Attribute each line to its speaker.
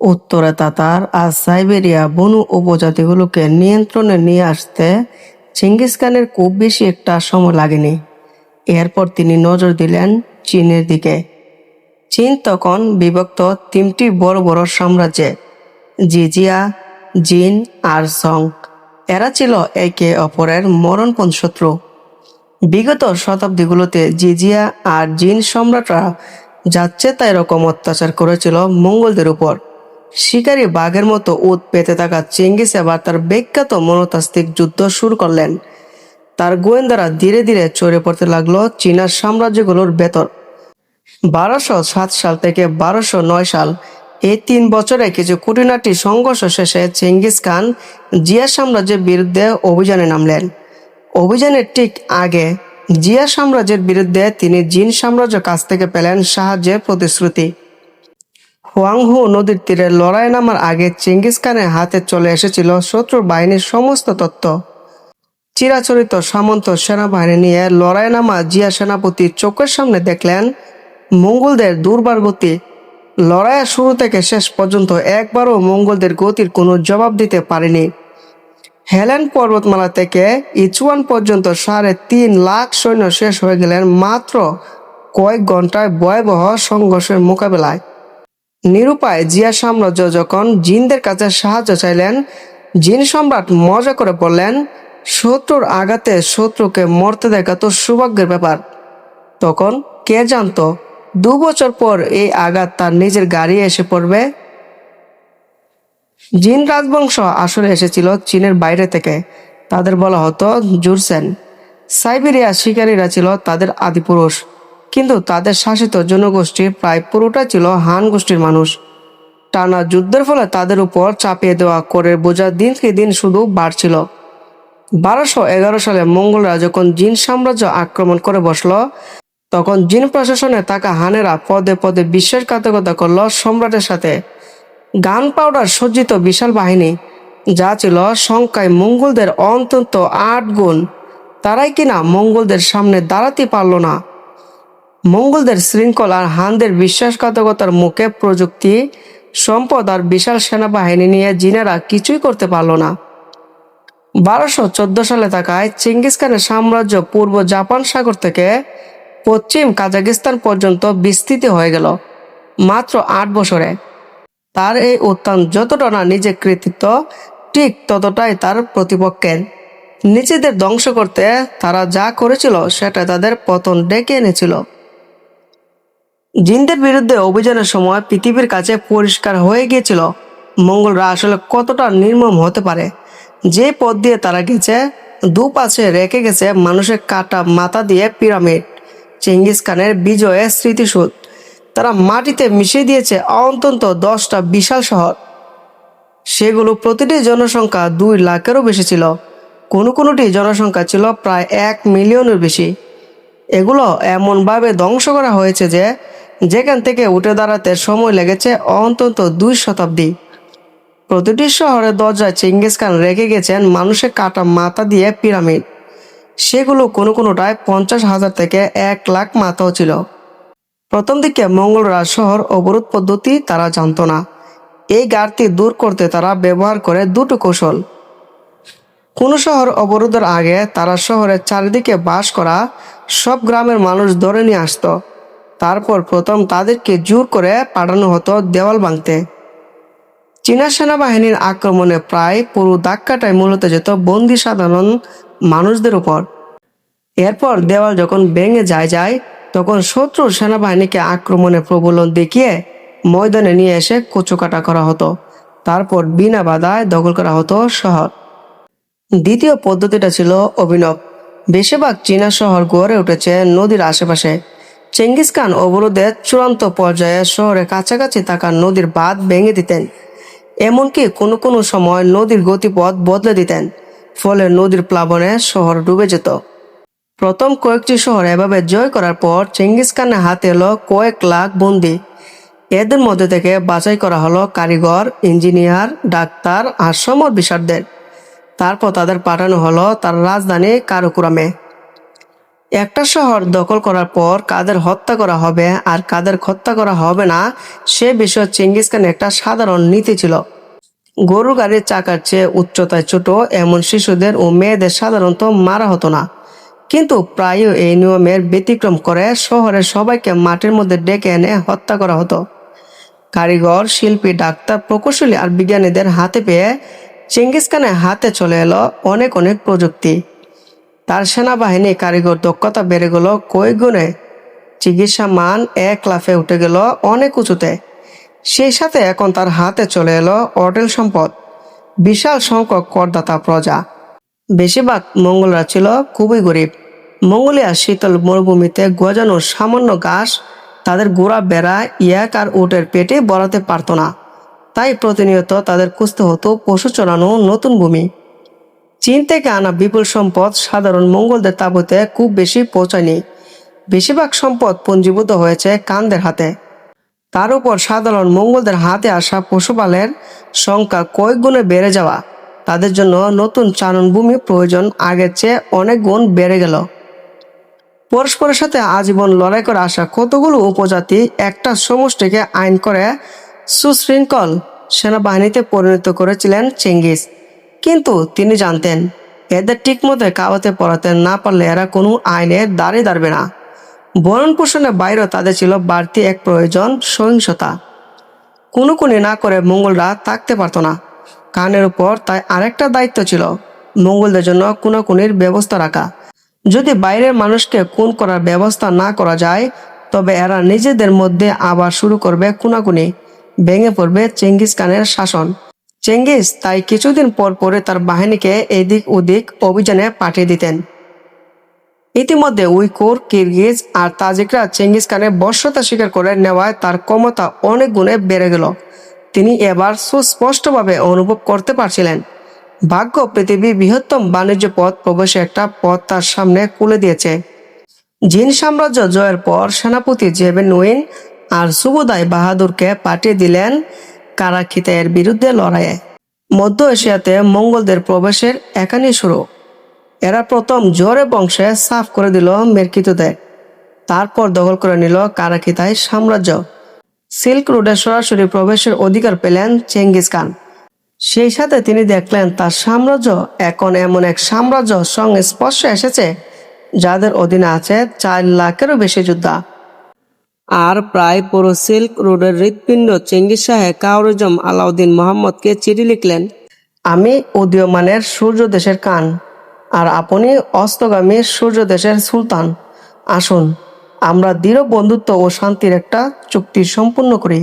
Speaker 1: উত্তরে তাতার আর সাইবেরিয়া বনু উপজাতিগুলোকে নিয়ন্ত্রণে নিয়ে আসতে চিঙ্গিস খানের খুব বেশি একটা সময় লাগেনি। এরপর তিনি নজর দিলেন চীনের দিকে। চীন তখন বিভক্ত তিনটি বড় বড় সাম্রাজ্যে, জিজিয়া, জিন আর সং। এরা ছিল একে অপরের মরণপণ শত্রু। বিগত শতাব্দীগুলোতে জিজিয়া আর জিন সম্রাটরা যাচ্ছে তাই রকম অত্যাচার করেছিল মঙ্গলদের উপর। শিকারী বাঘের মতো উত পেতে থাকা চেঙ্গিস এবার তার বিখ্যাত মনতাস্তিক যুদ্ধ শুরু করলেন। তার গোয়েন্দারা ধীরে ধীরে চড়ে পড়তে লাগল চীনার সাম্রাজ্যগুলোর ভেতর। বারোশো সাত সাল থেকে বারোশো নয় সাল এই তিন বছরে কিছু কুটিনাটি সংঘর্ষ শেষে চেঙ্গিস খান জিয়া সাম্রাজ্যের বিরুদ্ধে অভিযানে নামলেন। অভিযানের ঠিক আগে জিয়া সাম্রাজ্যের বিরুদ্ধে তিনি জিন সাম্রাজ্য কাছ থেকে পেলেন সাহায্যের প্রতিশ্রুতি। হোয়াংহু নদীর তীরে লড়াই নামার আগে চেঙ্গিস খানের হাতে চলে এসেছিল শত্রুর বাহিনীর সমস্ত তত্ত্ব চিরাচরিত সামন্ত সেনাবাহিনী নিয়ে লড়াই নামা জিয়া সেনাপতি চোখের সামনে দেখলেন, মঙ্গলদের দুর্বার গতি। লড়াইয়ের শুরু থেকে শেষ পর্যন্ত একবারও মঙ্গলদের গতির কোনো জবাব দিতে পারেনি। হেলেন পর্বতমালা থেকে ইচুয়ান পর্যন্ত সাড়ে তিন লাখ সৈন্য শেষ হয়ে গেলেন মাত্র কয়েক ঘন্টায় ভয়াবহ সংঘর্ষের মোকাবেলায়। নিরুপায় জিয়া সাম্রাজ্য যখন জিনদের কাছে সাহায্য চাইলেন, জিন সম্রাট মজা করে বললেন, শত্রুর আঘাতে শত্রুকে মরতে দেখা তো সৌভাগ্যের ব্যাপার। তখন কে জানতো, দু বছর পর এই আঘাত তার নিজের গাড়ি এসে পড়বে? জিন রাজবংশ আসলে এসেছিল চীনের বাইরে থেকে। তাদের বলা হতো জুরসেন। সাইবেরিয়া শিকারীরা ছিল তাদের আদিপুরুষ। কিন্তু তাদের শাসিত জনগোষ্ঠীর প্রায় পুরোটা ছিল হান গোষ্ঠীর মানুষ। টানা যুদ্ধের ফলে তাদের উপর চাপিয়ে দেওয়া করে বোঝা দিনকে দিন শুধু বাড়ছিল। বারোশো এগারো সালে মঙ্গলরা যখন জিন সাম্রাজ্য আক্রমণ করে বসল, তখন জিন প্রশাসনে থাকা হানেরা পদে পদে বিশ্বাসঘাতকতা করল সম্রাটের সাথে। গান পাউডার সজ্জিত বিশাল বাহিনী, যা ছিল সংখ্যায় মঙ্গলদের অন্তত আট গুণ। তারাই কিনা মঙ্গলদের সামনে দাঁড়াতে পারল না। মঙ্গলদের শৃঙ্খল আর হানদের বিশ্বাসঘাতকতার মুখে প্রযুক্তি, সম্পদ আর বিশাল সেনাবাহিনী নিয়ে জিনেরা কিছুই করতে পারল না। বারোশো চোদ্দ সালে থাকায় চিঙ্গিস খানের সাম্রাজ্য পূর্ব জাপান সাগর থেকে পশ্চিম কাজাকিস্তান পর্যন্ত বিস্তৃত হয়ে গেল, মাত্র আট বছরে। তার এই উত্থান যতটা না নিজের কৃতিত্ব, ঠিক ততটাই তার প্রতিপক্ষের। নিজেদের ধ্বংস করতে তারা যা করেছিল সেটা তাদের পতন ডেকে এনেছিল। জিনদের বিরুদ্ধে অভিযানের সময় পৃথিবীর কাছে পরিষ্কার হয়ে গিয়েছিল, মঙ্গলরা আসলে কতটা নির্মম হতে পারে। যে পথ দিয়ে তারা গেছে, দুপাশে রেখে গেছে মানুষের কাটা মাথা দিয়ে পিরামিড, চেঙ্গিস খানের বিজয়ের স্মৃতিসূদ তারা মাটিতে মিশিয়ে দিয়েছে অন্তত দশটা বিশাল শহর। সেগুলো প্রতিটি জনসংখ্যা দুই লাখেরও বেশি ছিল। কোনো কোনোটি জনসংখ্যা ছিল প্রায় এক মিলিয়নের বেশি। এগুলো এমনভাবে ধ্বংস করা হয়েছে যে যেখান থেকে উঠে দাঁড়াতে সময় লেগেছে অন্তত দুই শতাব্দী। প্রতিটি শহরের দরজায় চেঙ্গিস খান রেখে গেছেন মানুষের কাটা মাথা দিয়ে পিরামিড। সেগুলো কোনো কোনোটায় পঞ্চাশ হাজার থেকে এক লাখ মাথাও ছিল। প্রথম দিকে মঙ্গলরাজ শহর অবরোধ পদ্ধতি তারা জানতো না। এই ঘাটতি দূর করতে তারা ব্যবহার করে দুটো কৌশল। কোনো শহর অবরোধের আগে তারা শহরের চারিদিকে বাস করা সব গ্রামের মানুষ ধরে নিয়ে আসতো। তারপর প্রথম তাদেরকে জোর করে পাঠানো হতো দেওয়াল ভাঙতে চীনা সেনাবাহিনীর আক্রমণে প্রায় পুরো দাক্কাটাই মূলত যেত বন্দি সাধারণ মানুষদের উপর। এরপর দেওয়াল যখন ভেঙে যায় যায়, তখন শত্রু সেনাবাহিনীকে আক্রমণের প্রবলন দেখিয়ে ময়দানে নিয়ে এসে কুচোকাটা করা হতো। তারপর বিনা বাধায় দখল করা হতো শহর। দ্বিতীয় পদ্ধতিটা ছিল অভিনব। বেশিরভাগ চীনা শহর গড়ে উঠেছে নদীর আশেপাশে। চেঙ্গিস খান অবরোধের চূড়ান্ত পর্যায়ে শহরের কাছাকাছি থাকা নদীর বাঁধ ভেঙে দিতেন। এমনকি কোনো কোনো সময় নদীর গতিপথ বদলে দিতেন, ফলে নদীর প্লাবনে শহর ডুবে যেত। প্রথম কয়েকটি শহর এভাবে জয় করার পর চেঙ্গিস খানের হাতে এলো কয়েক লাখ বন্দি। এদের মধ্যে থেকে বাছাই করা হলো কারিগর, ইঞ্জিনিয়ার, ডাক্তার আর সমর বিশারদের তারপর তাদের পাঠানো হলো তার রাজধানী কারুকুরামে। একটা শহর দখল করার পর কাদের হত্যা করা হবে আর কাদের হত্যা করা হবে না, সে বিষয়ে চেঙ্গিস খানের একটা সাধারণ নীতি ছিল। গরু গাড়ির চাকার চেয়ে উচ্চতায় ছোট এমন শিশুদের ও মেয়েদের সাধারণত মারা হতো না। কিন্তু প্রায় এই নিয়মের ব্যতিক্রম করে শহরের সবাইকে মাটির মধ্যে ডেকে এনে হত্যা করা হতো। কারিগর, শিল্পী, ডাক্তার, প্রকৌশলী আর বিজ্ঞানীদের হাতে পেয়ে চেঙ্গিস খানের হাতে চলে এলো অনেক অনেক প্রযুক্তি। তার সেনাবাহিনী কারিগর দক্ষতা বেড়ে গেল কয়েক গুণে। চিকিৎসা মান এক লাফে উঠে গেল অনেক উঁচুতে। সেই সাথে এখন তার হাতে চলে এলো অটেল সম্পদ, বিশাল সংখ্যক করদাতা প্রজা। বেশিরভাগ মঙ্গলরা ছিল খুবই গরিব। মঙ্গোলিয়ার শীতল মরুভূমিতে গজানো সামান্য ঘাস তাদের গোড়া বেড়া, ইয়াক আর উটের পেটে বড়াতে পারতো না। তাই প্রতিনিয়ত তাদের খুঁজতে হতো পশু চড়ানো নতুন ভূমি। চীন থেকে আনা বিপুল সম্পদ সাধারণ মঙ্গলদের তাবুতে খুব বেশি পৌঁছায়নি। বেশিরভাগ সম্পদ পুঞ্জীভূত হয়েছে কানদের হাতে। তার উপর সাধারণ মঙ্গলদের হাতে আসা পশুপালের সংখ্যা কয়েক গুণে বেড়ে যাওয়া। তাদের জন্য নতুন চারণভূমি প্রয়োজন আগের চেয়ে অনেক গুণ বেড়ে গেল। পরস্পরের সাথে আজীবন লড়াই করে আসা কতগুলো উপজাতি একটা সমষ্টিকে আইন করে সুশৃঙ্খল সেনাবাহিনীতে পরিণত করেছিলেন চেঙ্গিস। কিন্তু তিনি জানতেন, এদের ঠিকমতো কাওয়াতে পড়াতে না পারলে এরা কোনো আইনে দাঁড়িয়ে দাঁড়বে না। বরণ পোষণের বাইরেও তাদের ছিল বাড়তি এক প্রয়োজন, সহিংসতা। কোনো কোনি না করে মঙ্গলরা থাকতে পারতো না। কানের উপর তাই আরেকটা দায়িত্ব ছিল, মঙ্গলদের জন্য কুনোকুনির ব্যবস্থা রাখা। যদি বাইরের মানুষকে খুন করার ব্যবস্থা না করা যায়, তবে এরা নিজেদের মধ্যে আবার শুরু করবে কুনাকুনি ভেঙে পড়বে চেঙ্গিস খানের শাসন। চেঙ্গিস তাই কিছুদিন পর পরে তার বাহিনীকে এদিক ওদিক অভিযানে পাঠিয়ে দিতেন। ইতিমধ্যে উইকুর, কিরগিজ আর তাজিকরা চেঙ্গিস খানের বর্ষতা স্বীকার করে নেওয়ায় তার ক্ষমতা অনেক গুণে বেড়ে গেল। তিনি এবার সুস্পষ্টভাবে অনুভব করতে পারছিলেন। ভাগ্য পৃথিবীর বৃহত্তম বাণিজ্য পথ প্রবেশে একটা পথ তার সামনে খুলে দিয়েছে। জিন সাম্রাজ্য জয়ের পর সেনাপতি জেবেন উইন আর সুবুদাই বাহাদুরকে পাঠিয়ে দিলেন কারাখিতের বিরুদ্ধে লড়াইয়ে মধ্য এশিয়াতে মঙ্গলদের প্রবেশের একানি শুরু। এরা প্রথম জোরে বংশে সাফ করে দিল মেরকিতদের। তারপর দখল করে নিল কারাখিতাই সাম্রাজ্য। সিল্ক রোডে সরাসরি প্রবেশের অধিকার পেলেন চেঙ্গিস খান। সেই সাথে তিনি দেখলেন তার সাম্রাজ্য এখন এমন এক সাম্রাজ্য সঙ্গে স্পর্শ এসেছে, যাদের অধীনে আছে চার লাখেরও বেশি যোদ্ধা। আর প্রায় পুরো সিল্ক রোডের হৃৎপিণ্ড চেঙ্গিস শাহে কাউরজম আলাউদ্দিন মোহাম্মদকে চিঠি লিখলেন, আমি উদীয়মানের সূর্য দেশের কান, আর আপনি অস্তগামী সূর্য দেশের সুলতান। আসুন, আমরা দৃঢ় বন্ধুত্ব ও শান্তির একটা চুক্তি সম্পূর্ণ করি।